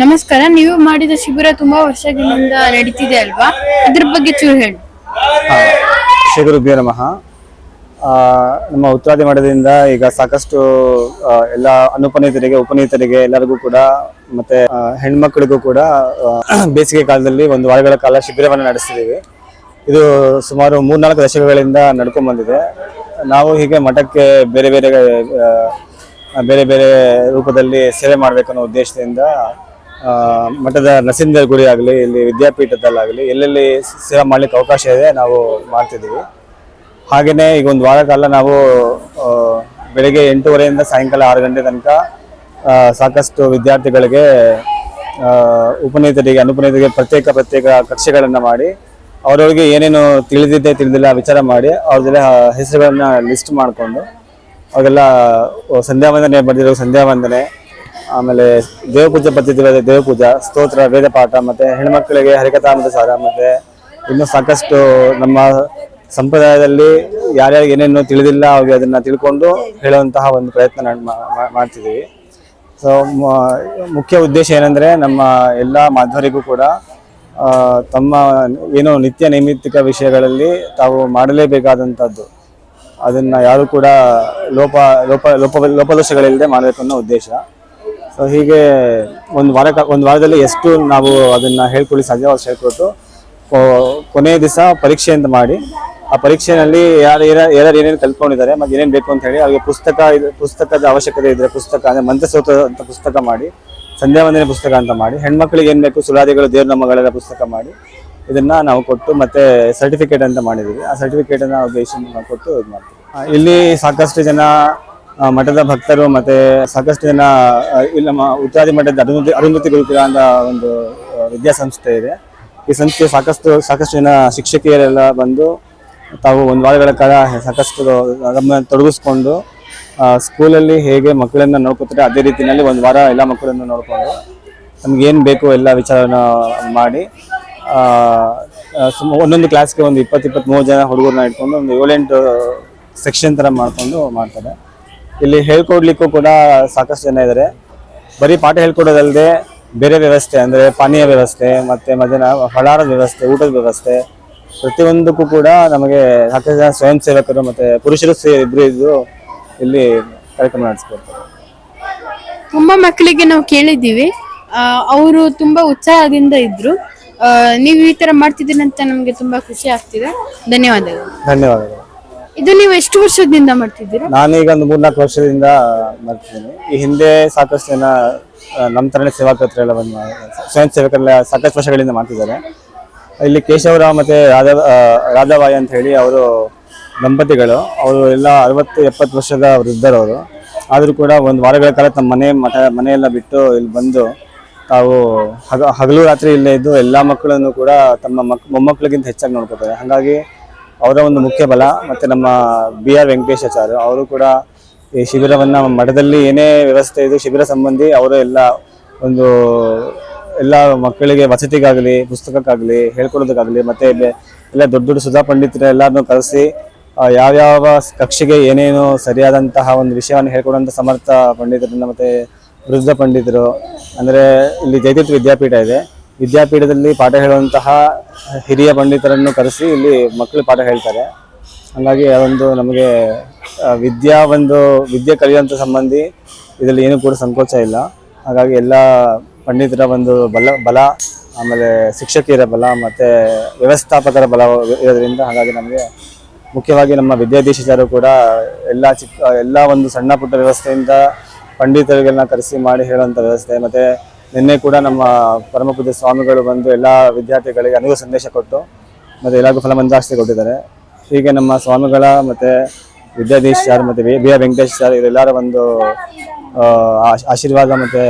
ನಮಸ್ಕಾರ, ನೀವು ಮಾಡಿದ ಶಿಬಿರ ತುಂಬಾ ವರ್ಷಗಳಿಂದ ನಡೀತಿದೆ ಅಲ್ವಾ? ಅದ್ರ ಬಗ್ಗೆ ಚೂರು ಹೇಳಿ. ಶಿಬಿರಭ್ಯ ನಮಃ. ನಮ್ಮ ಉತ್ತರಾದಿ ಮಠದಿಂದ ಈಗ ಸಾಕಷ್ಟು ಎಲ್ಲ ಅನುಪನೀತರಿಗೆ, ಉಪನೀತರಿಗೆ ಎಲ್ಲರಿಗೂ ಕೂಡ, ಮತ್ತೆ ಹೆಣ್ಮಕ್ಳಿಗೂ ಕೂಡ ಬೇಸಿಗೆ ಕಾಲದಲ್ಲಿ ಒಂದು ವಾರಗಳ ಕಾಲ ಶಿಬಿರವನ್ನು ನಡೆಸ್ತಿದ್ದೀವಿ. ಇದು ಸುಮಾರು ಮೂರ್ನಾಲ್ಕು ದಶಕಗಳಿಂದ ನಡ್ಕೊಂಡ್ ಬಂದಿದೆ ನಾವು ಹೀಗೆ ಮಠಕ್ಕೆ ಬೇರೆ ಬೇರೆ ಬೇರೆ ಬೇರೆ ರೂಪದಲ್ಲಿ ಸೇವೆ ಮಾಡಬೇಕನ್ನೋ ಉದ್ದೇಶದಿಂದ ಮಠದ ನರಸಿಂಹ ಗುಡಿ ಆಗಲಿ, ಇಲ್ಲಿ ವಿದ್ಯಾಪೀಠದಲ್ಲಾಗಲಿ, ಎಲ್ಲೆಲ್ಲಿ ಸೇವೆ ಮಾಡಲಿಕ್ಕೆ ಅವಕಾಶ ಇದೆ, ನಾವು ಮಾಡ್ತಿದ್ದೀವಿ. ಹಾಗೆಯೇ ಈಗ ಒಂದು ವಾರ ಕಾಲ ನಾವು ಬೆಳಗ್ಗೆ ಎಂಟೂವರೆಯಿಂದ ಸಾಯಂಕಾಲ ಆರು ಗಂಟೆ ತನಕ ಸಾಕಷ್ಟು ವಿದ್ಯಾರ್ಥಿಗಳಿಗೆ ಉಪನೀತರಿಗೆ, ಅನುಪನೀತರಿಗೆ ಪ್ರತ್ಯೇಕ ಪ್ರತ್ಯೇಕ ಕಕ್ಷೆಗಳನ್ನು ಮಾಡಿ, ಅವರವರಿಗೆ ಏನೇನು ತಿಳಿದಿದ್ದೆ ತಿಳಿದಿಲ್ಲ, ವಿಚಾರ ಮಾಡಿ ಅವ್ರದ್ದೆಲ್ಲ ಹೆಸರುಗಳನ್ನು ಲಿಸ್ಟ್ ಮಾಡಿಕೊಂಡು ಅವೆಲ್ಲ ಸಂಧ್ಯಾ ವಂದನೆ ಸಂಧ್ಯಾವಂದನೆ ಸಂಧ್ಯಾ ವಂದನೆ ಆಮೇಲೆ ದೇವಪೂಜೆ ಪದ್ಧತಿ ದೇವಪೂಜಾ, ಸ್ತೋತ್ರ, ವೇದ ಪಾಠ, ಮತ್ತೆ ಹೆಣ್ಮಕ್ಳಿಗೆ ಮತ್ತು ಸಾರ, ಮತ್ತೆ ಇನ್ನು ಸಾಕಷ್ಟು ನಮ್ಮ ಸಂಪ್ರದಾಯದಲ್ಲಿ ಯಾರ್ಯಾರಿಗೆ ಏನೇನು ತಿಳಿದಿಲ್ಲ, ಅವ್ರಿಗೆ ಅದನ್ನ ತಿಳ್ಕೊಂಡು ಹೇಳುವಂತಹ ಒಂದು ಪ್ರಯತ್ನ ಮಾಡ್ತಿದ್ದೀವಿ. ಸೊ ಮುಖ್ಯ ಉದ್ದೇಶ ಏನಂದ್ರೆ ನಮ್ಮ ಎಲ್ಲ ಮಾಧ್ವರಿಗೂ ಕೂಡ ತಮ್ಮ ಏನು ನಿತ್ಯ ನೈಮಿತ್ತಿಕ ವಿಷಯಗಳಲ್ಲಿ ತಾವು ಮಾಡಲೇಬೇಕಾದಂಥದ್ದು. ಅದನ್ನ ಯಾರು ಕೂಡ ಲೋಪ ಲೋಪ ಲೋಪ, ಲೋಪದೋಷಗಳಿಲ್ಲದೆ ಮಾಡಬೇಕು ಅನ್ನೋ ಉದ್ದೇಶ. ಸೊ ಹೀಗೆ ಒಂದು ವಾರ ಒಂದು ವಾರದಲ್ಲಿ ಎಷ್ಟು ನಾವು ಅದನ್ನ ಹೇಳ್ಕೊಳ್ಳಿ ಸಾಧ್ಯ ಅಷ್ಟು ಹೇಳ್ಕೊಟ್ಟು ಕೊನೆಯ ದಿವಸ ಪರೀಕ್ಷೆ ಅಂತ ಮಾಡಿ, ಆ ಪರೀಕ್ಷೆಯಲ್ಲಿ ಯಾರು ಯಾರು ಏನೇನು ಕಲ್ತ್ಕೊಂಡಿದ್ದಾರೆ, ಮತ್ತೆ ಏನೇನು ಬೇಕು ಅಂತ ಹೇಳಿ ಅವ್ರಿಗೆ ಪುಸ್ತಕ, ಪುಸ್ತಕದ ಅವಶ್ಯಕತೆ ಇದ್ರೆ ಪುಸ್ತಕ, ಅಂದ್ರೆ ಮಂತ್ರಸೂತ್ರ ಅಂತ ಪುಸ್ತಕ ಮಾಡಿ ಸಂಧ್ಯಾ ವಂದನೆ ಪುಸ್ತಕ ಅಂತ ಮಾಡಿ, ಹೆಣ್ಮಕ್ಳಿಗೆ ಏನ್ ಬೇಕು ಸುಲಾದಿಗಳು ದೇವ್ರ ಪುಸ್ತಕ ಮಾಡಿ ಇದನ್ನ ನಾವು ಕೊಟ್ಟು ಮತ್ತೆ ಸರ್ಟಿಫಿಕೇಟ್ ಅಂತ ಮಾಡಿದೀವಿ. ಆ ಸರ್ಟಿಫಿಕೇಟ್ ನಾವು ಕೊಟ್ಟು ಇದು ಮಾಡ್ತೀವಿ. ಇಲ್ಲಿ ಸಾಕಷ್ಟು ಜನ ಮಠದ ಭಕ್ತರು ಮತ್ತೆ ಸಾಕಷ್ಟು ಜನ ಇಲ್ಲಿ ನಮ್ಮ ಉತ್ತರಾದಿ ಮಠದ ಅರುಂಧತಿ ಅರುಂಧತಿ ಗುರುಕುಲ ಅಂತ ಒಂದು ವಿದ್ಯಾಸಂಸ್ಥೆ ಇದೆ. ಈ ಸಂಸ್ಥೆ ಸಾಕಷ್ಟು ಸಾಕಷ್ಟು ಜನ ಶಿಕ್ಷಕಿಯರೆಲ್ಲ ಬಂದು ತಾವು ಒಂದು ವಾರಗಳ ಕಾಲ ಸಾಕಷ್ಟು ಗಮನ ತೊಡಗಿಸ್ಕೊಂಡು ಸ್ಕೂಲಲ್ಲಿ ಹೇಗೆ ಮಕ್ಕಳನ್ನ ನೋಡ್ಕೊತಾರೆ ಅದೇ ರೀತಿಯಲ್ಲಿ ಒಂದು ವಾರ ಎಲ್ಲ ಮಕ್ಕಳನ್ನು ನೋಡಿಕೊಂಡು ನಮ್ಗೆ ಏನು ಬೇಕು ಎಲ್ಲ ವಿಚಾರನ ಮಾಡಿ ಒಂದೊಂದು ಕ್ಲಾಸ್ಗೆ ಒಂದು ಇಪ್ಪತ್ತು ಇಪ್ಪತ್ತ್ ಮೂರು ಜನ ಹುಡುಗರನ್ನ ಇಟ್ಕೊಂಡು ಒಂದು ಏಳೆಂಟು ಸೆಕ್ಷನ್ ಥರ ಮಾಡ್ಕೊಂಡು ಮಾಡ್ತಾರೆ. ಇಲ್ಲಿ ಹೇಳ್ಕೊಡ್ಲಿಕ್ಕೂ ಕೂಡ ಸಾಕಷ್ಟು ಜನ ಇದ್ದಾರೆ ಬರೀ ಪಾಠ ಹೇಳ್ಕೊಡೋದಲ್ಲದೆ ಬೇರೆ ವ್ಯವಸ್ಥೆ ಅಂದರೆ ಪಾನೀಯ ವ್ಯವಸ್ಥೆ ಮತ್ತು ಮಧ್ಯಾಹ್ನ ಫಲಾರದ ವ್ಯವಸ್ಥೆ ಊಟದ ವ್ಯವಸ್ಥೆ ಪ್ರತಿಯೊಂದಕ್ಕೂ ಕೂಡ ನಮಗೆ ಸಾಕಷ್ಟು ಜನ ಸ್ವಯಂ ಸೇವಕರು ಮತ್ತು ಪುರುಷರು ಸೇ ಇಬ್ಬರು ಇದ್ದು ಇಲ್ಲಿ ಕಾರ್ಯಕ್ರಮ ನಡೆಸ್ಕೊಡ್ತಾರೆ. ತುಂಬ ಮಕ್ಕಳಿಗೆ ನಾವು ಕೇಳಿದ್ದೀವಿ. ಅವರು ತುಂಬ ಉತ್ಸಾಹದಿಂದ ಇದ್ರು. ಆ, ನೀವು ಈ ತರ ಮಾಡ್ತಿದ್ದೀರಿ ಅಂತ ನಮ್ಗೆ ತುಂಬಾ ಖುಷಿ ಆಗ್ತಿದೆ. ಧನ್ಯವಾದಗಳು. ಧನ್ಯವಾದಗಳು. ಇದು ನೀವು ಎಷ್ಟು ವರ್ಷದಿಂದ ಮಾಡ್ತಿದ್ದೀರಾ? ನಾನೀಗ ಒಂದು ಮೂರ್ನಾಲ್ಕು ವರ್ಷದಿಂದ ಮಾಡ್ತಿದ್ದೀನಿ. ಈ ಹಿಂದೆ ಸಾಕಷ್ಟು ಜನ ನಮ್ಮ ಸೇವಾ ಸೇವಾಕರ್ತರು ಎಲ್ಲ ಬಂದು ಸ್ವಯಂ ಸೇವಕರೆಲ್ಲ ಸಾಕಷ್ಟು ವರ್ಷಗಳಿಂದ ಮಾಡ್ತಿದ್ದಾರೆ. ಇಲ್ಲಿ ಕೇಶವರಾವ್ ಮತ್ತೆ ರಾಧಾ ರಾಧಾಬಾಯಿ ಅಂತ ಹೇಳಿ ಅವರು ದಂಪತಿಗಳು. ಅವರು ಎಲ್ಲ ಅರವತ್ತು ಎಪ್ಪತ್ತು ವರ್ಷದ ವೃದ್ಧರವರು ಆದರೂ ಕೂಡ ಒಂದು ವಾರಗಳ ಕಾಲ ತಮ್ಮ ಮನೆ ಮಠ ಮನೆಯೆಲ್ಲ ಬಿಟ್ಟು ಇಲ್ಲಿ ಬಂದು ತಾವು ಹಗ ಹಗಲು ರಾತ್ರಿ ಇಲ್ಲೇ ಇದ್ದು ಎಲ್ಲ ಮಕ್ಕಳನ್ನು ಕೂಡ ತಮ್ಮ ಮಕ್ ಮೊಮ್ಮಕ್ಕಳಿಗಿಂತ ಹೆಚ್ಚಾಗಿ ನೋಡ್ಕೋತಾರೆ. ಹಾಗಾಗಿ ಅವರ ಒಂದು ಮುಖ್ಯ ಬಲ ಮತ್ತು ನಮ್ಮ ಬಿ ಆರ್ ವೆಂಕಟೇಶಾಚಾರ್ಯ ಅವರು ಕೂಡ ಈ ಶಿಬಿರವನ್ನು ಮಠದಲ್ಲಿ ಏನೇ ವ್ಯವಸ್ಥೆ ಇದು ಶಿಬಿರ ಸಂಬಂಧಿ ಅವರು ಎಲ್ಲ ಒಂದು ಎಲ್ಲ ಮಕ್ಕಳಿಗೆ ವಸತಿಗಾಗಲಿ, ಪುಸ್ತಕಕ್ಕಾಗಲಿ, ಹೇಳ್ಕೊಡೋದಕ್ಕಾಗಲಿ, ಮತ್ತು ಎಲ್ಲ ದೊಡ್ಡ ದೊಡ್ಡ ಸುಧಾ ಪಂಡಿತರ ಎಲ್ಲರನ್ನೂ ಕರೆಸಿ ಯಾವ್ಯಾವ ಕಕ್ಷೆಗೆ ಏನೇನು ಸರಿಯಾದಂತಹ ಒಂದು ವಿಷಯವನ್ನು ಹೇಳ್ಕೊಡುವಂಥ ಸಮರ್ಥ ಪಂಡಿತರನ್ನು ಮತ್ತೆ ವೃದ್ಧ ಪಂಡಿತರು, ಅಂದರೆ ಇಲ್ಲಿ ಜಯತೀರ್ಥ ವಿದ್ಯಾಪೀಠ ಇದೆ. ವಿದ್ಯಾಪೀಠದಲ್ಲಿ ಪಾಠ ಹೇಳುವಂತಹ ಹಿರಿಯ ಪಂಡಿತರನ್ನು ಕರೆಸಿ ಇಲ್ಲಿ ಮಕ್ಕಳು ಪಾಠ ಹೇಳ್ತಾರೆ. ಹಾಗಾಗಿ ಒಂದು ನಮಗೆ ವಿದ್ಯಾ ಒಂದು, ವಿದ್ಯೆ ಕಲಿಯುವಂಥ ಸಂಬಂಧಿ ಇದರಲ್ಲಿ ಏನೂ ಕೂಡ ಸಂಕೋಚ ಇಲ್ಲ. ಹಾಗಾಗಿ ಎಲ್ಲ ಪಂಡಿತರ ಒಂದು ಬಲ ಬಲ, ಆಮೇಲೆ ಶಿಕ್ಷಕಿಯರ ಬಲ, ಮತ್ತು ವ್ಯವಸ್ಥಾಪಕರ ಬಲ ಇರೋದ್ರಿಂದ ಹಾಗಾಗಿ ನಮಗೆ ಮುಖ್ಯವಾಗಿ ನಮ್ಮ ವಿದ್ಯಾಧೀಶರು ಕೂಡ ಎಲ್ಲ ಚಿಕ್ಕ, ಎಲ್ಲ ಒಂದು ಸಣ್ಣ ಪುಟ್ಟ ವ್ಯವಸ್ಥೆಯಿಂದ ಪಂಡಿತರಿಗೆಲ್ಲ ಕರೆಸಿ ಮಾಡಿ ಹೇಳುವಂಥ ವ್ಯವಸ್ಥೆ. ಮತ್ತು ನಿನ್ನೆ ಕೂಡ ನಮ್ಮ ಪರಮ ಪೂಜ್ಯ ಸ್ವಾಮಿಗಳು ಬಂದು ಎಲ್ಲ ವಿದ್ಯಾರ್ಥಿಗಳಿಗೆ ಅನೇಕ ಸಂದೇಶ ಕೊಟ್ಟು ಮತ್ತು ಎಲ್ಲರಿಗೂ ಫಲಮಂದಾಸ್ತಿ ಕೊಟ್ಟಿದ್ದಾರೆ. ಹೀಗೆ ನಮ್ಮ ಸ್ವಾಮಿಗಳ ಮತ್ತು ವಿದ್ಯಾಧೀಶ್ ಸರ್ ಮತ್ತು ಬಿ ಆರ್ ವೆಂಕಟೇಶ್ ಸರ್ ಇವರೆಲ್ಲರ ಒಂದು ಆಶ್- ಆಶೀರ್ವಾದ ಮತ್ತು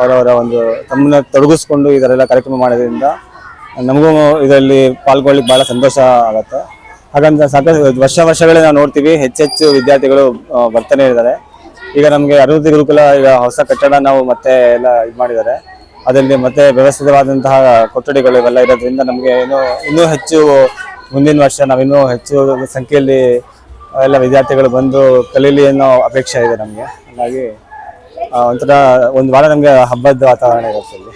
ಅವರವರ ಒಂದು ತಮ್ಮನ್ನ ತೊಡಗಿಸ್ಕೊಂಡು ಇದರೆಲ್ಲ ಕಾರ್ಯಕ್ರಮ ಮಾಡೋದ್ರಿಂದ ನಮಗೂ ಇದರಲ್ಲಿ ಪಾಲ್ಗೊಳ್ಳಿಕ್ಕೆ ಭಾಳ ಸಂತೋಷ ಆಗುತ್ತೆ. ಹಾಗಂತ ಸಾಕಷ್ಟು ವರ್ಷ ವರ್ಷಗಳೇ ನಾವು ನೋಡ್ತೀವಿ, ಹೆಚ್ಚೆಚ್ಚು ವಿದ್ಯಾರ್ಥಿಗಳು ಬರ್ತಾನೆ ಇದ್ದಾರೆ. ಈಗ ನಮಗೆ ಅಭಿವೃದ್ಧಿ ಗುರುಕುಲ, ಈಗ ಹೊಸ ಕಟ್ಟಡ ನಾವು ಮತ್ತೆ ಎಲ್ಲ ಇದು ಮಾಡಿದ್ದಾರೆ. ಅದರಲ್ಲಿ ಮತ್ತೆ ವ್ಯವಸ್ಥಿತವಾದಂತಹ ಕೊಠಡಿಗಳು ಇವೆಲ್ಲ ಇರೋದ್ರಿಂದ ನಮಗೆ ಇನ್ನೂ ಇನ್ನೂ ಹೆಚ್ಚು ಮುಂದಿನ ವರ್ಷ ನಾವಿನ್ನೂ ಹೆಚ್ಚು ಸಂಖ್ಯೆಯಲ್ಲಿ ಎಲ್ಲ ವಿದ್ಯಾರ್ಥಿಗಳು ಬಂದು ಕಲೀಲಿ ಅನ್ನೋ ಅಪೇಕ್ಷೆ ಇದೆ ನಮಗೆ. ಹಾಗಾಗಿ ಒಂಥರ ಒಂದು ವಾರ ನಮಗೆ ಹಬ್ಬದ ವಾತಾವರಣ ಇರುತ್ತೆ ಇಲ್ಲಿ